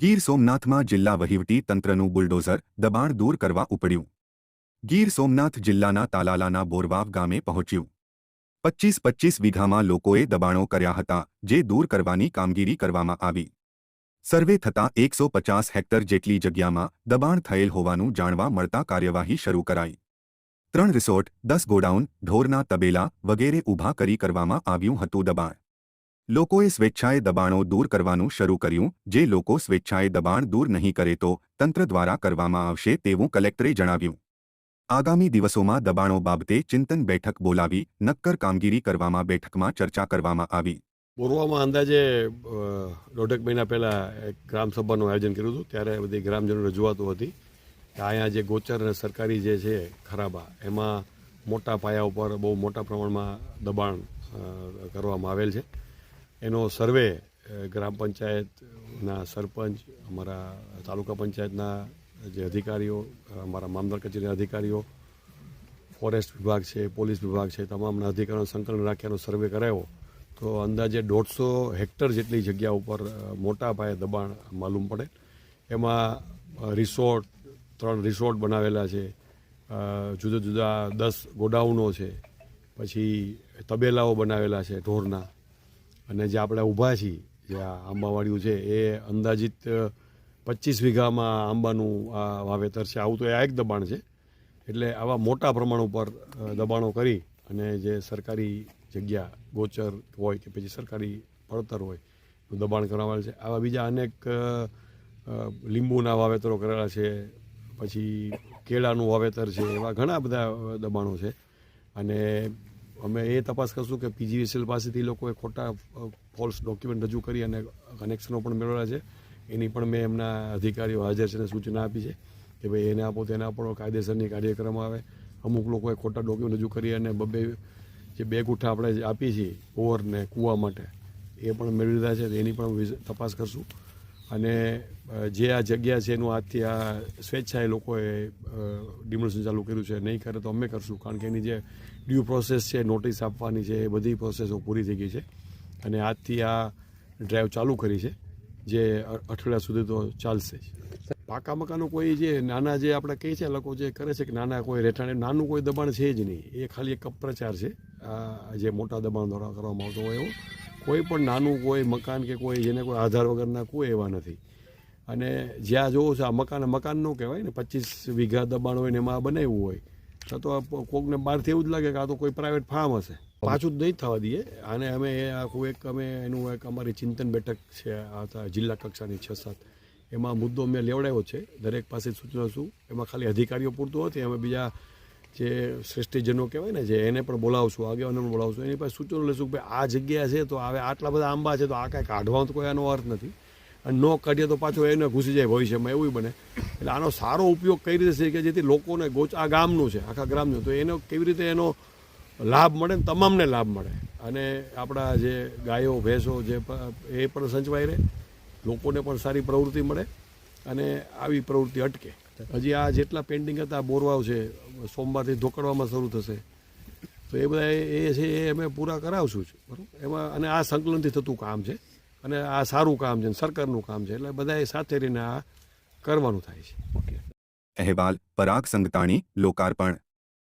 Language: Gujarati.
ગીર સોમનાથમાં જિલ્લા વહીવટી તંત્રનું બુલડોઝર દબાણ દૂર કરવા ઉપડ્યું. ગીર સોમનાથ જિલ્લાના તાલાલાના બોરવાવ ગામે પહોંચ્યું. પચ્ચીસ પચ્ચીસ વીઘામાં લોકોએ દબાણો કર્યા હતા, જે દૂર કરવાની કામગીરી કરવામાં આવી. સર્વે થતાં એકસો પચાસ હેક્ટર જેટલી જગ્યામાં દબાણ થયેલ હોવાનું જાણવા મળતા કાર્યવાહી શરૂ કરાઈ. ત્રણ રિસોર્ટ, દસ ગોડાઉન, ઢોરના તબેલા વગેરે ઊભા કરી કરવામાં આવ્યું હતું દબાણ. લોકોએ સ્વેચ્છાએ દબાણો દૂર કરવાનું શરૂ કર્યું. જે લોકો સ્વેચ્છાએ દબાણ દૂર નહીં કરે તો તંત્ર દ્વારા કરવામાં આવશે તેવું કલેક્ટરે જણાવ્યું. આગામી દિવસોમાં દબાણો બાબતે ચિંતન બેઠક બોલાવી, નક્કર કામગીરી કરવામાં બેઠકમાં ચર્ચા કરવામાં આવી. બોરવામાં અંદાજે દોઢેક મહિના પહેલાં એક ગ્રામસભાનું આયોજન કર્યું હતું. ત્યારે બધી ગ્રામજનો રજૂઆતો હતી કે અહીંયા જે ગોચર અને સરકારી જે છે ખરાબા, એમાં મોટા પાયા ઉપર બહુ મોટા પ્રમાણમાં દબાણ કરવામાં આવેલ છે. એનો સર્વે ગ્રામ પંચાયતના સરપંચ, અમારા તાલુકા પંચાયતના જે અધિકારીઓ, અમારા મામદાર કચેરીના અધિકારીઓ, ફોરેસ્ટ વિભાગ છે, પોલીસ વિભાગ છે, તમામના અધિકારીઓ સંકલન રાખ્યાનો સર્વે કરાયો, તો અંદાજે દોઢસો હેક્ટર જેટલી જગ્યા ઉપર મોટા પાયે દબાણ માલુમ પડે. એમાં રિસોર્ટ, ત્રણ રિસોર્ટ બનાવેલા છે જુદા જુદા દસ ગોડાઉનો છે, પછી તબેલાઓ બનાવેલા છે, ઢોરના અને જે આપણે ઊભા છીએ, જે આ આંબાવાડિયું છે, એ અંદાજિત પચીસ વીઘામાં આંબાનું આ વાવેતર છે. આવું તો આ એક દબાણ છે. એટલે આવા મોટા પ્રમાણ ઉપર દબાણો કરી અને જે સરકારી જગ્યા, ગોચર હોય કે પછી સરકારી પડતર હોયનું દબાણ કરવામાં આવે છે. આવા બીજા અનેક લીંબુના વાવેતરો કરેલા છે, પછી કેળાનું વાવેતર છે, એવા ઘણા બધા દબાણો છે. અને અમે એ તપાસ કરશું કે પીજીવીસીએલ પાસેથી લોકોએ ખોટા ફોલ્સ ડોક્યુમેન્ટ રજૂ કરી અને કનેક્શનો પણ મેળવેલા છે. એની પણ મેં એમના અધિકારીઓ હાજર છે સૂચના આપી છે કે ભાઈ એને આપો, તેને આપો કાયદેસરની કાર્યક્રમ આવે. અમુક લોકોએ ખોટા ડોક્યુમેન્ટ રજૂ કરી અને બબે જે બે ગુઠ્ઠા આપણે આપીએ આપી છીએ, ઓવરને કૂવા માટે, એ પણ મેળવી લીધા છે. એની પણ તપાસ કરશું. અને જે આ જગ્યા છે એનું આજથી આ સ્વેચ્છાએ લોકોએ ડિમોલિશન ચાલુ કર્યું છે. નહીં કરે તો અમે કરશું. કારણ કે એની જે ડ્યુ પ્રોસેસ છે નોટિસ આપવાની છે, એ બધી પ્રોસેસો પૂરી થઈ ગઈ છે. અને આજથી આ ડ્રાઈવ ચાલુ કરી છે, જે અઠવાડિયા સુધી તો ચાલશે જ. પાકા મકાનો કોઈ જે નાના જે આપણે કહીએ છે લોકો જે કરે છે કે નાના કોઈ રહેઠાણ નાનું કોઈ દબાણ છે જ નહીં. એ ખાલી એક અપ્રચાર છે. આ જે મોટા દબાણ દ્વારા કરવામાં આવતો હોય એવો. કોઈ પણ નાનું કોઈ મકાન કે કોઈ જેને કોઈ આધાર વગરના કોઈ એવા નથી. અને જ્યાં જોવો છો આ મકાન મકાનનું કહેવાય ને, પચીસ વીઘા દબાણ હોય ને એમાં બનાવ્યું હોય, તો તો કોકને બહારથી એવું જ લાગે કે આ તો કોઈ પ્રાઇવેટ ફાર્મ હશે. પાછું જ નહીં થવા દઈએ. અને અમે એ આખું એક, અમે એનું એક અમારી ચિંતન બેઠક છે, આ જિલ્લા કક્ષાની છ સાત. એમાં મુદ્દો મેં લેવડાવ્યો છે. દરેક પાસે સૂચના છું. એમાં ખાલી અધિકારીઓ પૂરતું હતી અમે બીજા જે શ્રેષ્ઠીજનો કહેવાય ને, જે એને પણ બોલાવશું, આગેવાનોને બોલાવશું, એની પાસે સૂચનો લેશું કે આ જગ્યા છે તો હવે આટલા બધા આંબા છે તો આ કાંઈ કાઢવાનો તો કોઈ આનો અર્થ નથી. અને ન કાઢીએ તો પાછો એને ઘૂસી જાય ભવિષ્યમાં, એવું બને. એટલે આનો સારો ઉપયોગ કઈ રીતે છે કે જેથી લોકોને ગોચ, આ ગામનું છે, આખા ગ્રામનું, તો એનો કેવી રીતે એનો લાભ મળે ને તમામને લાભ મળે. અને આપણા જે ગાયો, ભેંસો જે એ પણ સંચવાઈ રહે, લોકોને પણ સારી પ્રવૃત્તિ મળે અને આવી પ્રવૃત્તિ અટકે. હજી આ જેટલા પેન્ડિંગ હતા બોરવાવ છે, સોમવારથી ધોકડવામાં શરૂ થશે. તો એ બધા એ છે, એ અમે પૂરા કરાવશું જ, બરાબર? એમાં અને આ સંકલનથી થતું કામ છે, અને આ સારું કામ છે સરકારનું કામ છે, એટલે બધાએ સાથે રહીને આ કરવાનું થાય છે. અહેવાલ, પરાગ સંગતાણી, લોકાર્પણ.